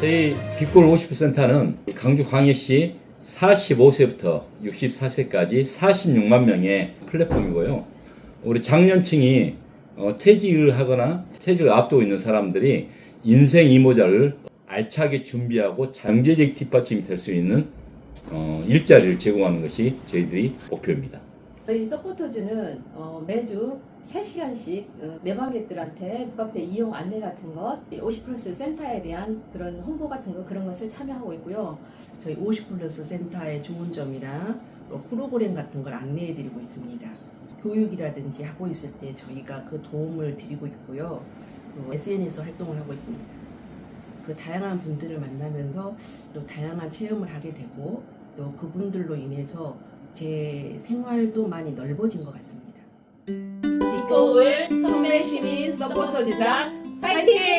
저희 빛골 50%는 강주 광해시 45세부터 64세까지 46만 명의 플랫폼이고요. 우리 장년층이 어, 퇴직을 하거나 퇴직을 앞두고 있는 사람들이 인생 이모자를 알차게 준비하고 경제적 뒷받침이 될 수 있는 어, 일자리를 제공하는 것이 저희들이 목표입니다. 저희 서포터즈는 어, 매주 3시간씩 어, 매방객들한테 북카페 이용 안내 같은 것, 50 플러스 센터에 대한 그런 홍보 같은 거 그런 것을 참여하고 있고요. 저희 50 플러스 센터의 좋은 점이랑 또 프로그램 같은 걸 안내해 드리고 있습니다. 교육이라든지 하고 있을 때 저희가 그 도움을 드리고 있고요. 또 SNS 활동을 하고 있습니다. 그 다양한 분들을 만나면서 또 다양한 체험을 하게 되고 또 그분들로 인해서 제 생활도 많이 넓어진 것 같습니다. 이거울 선배 시민 서포터즈단 파이팅!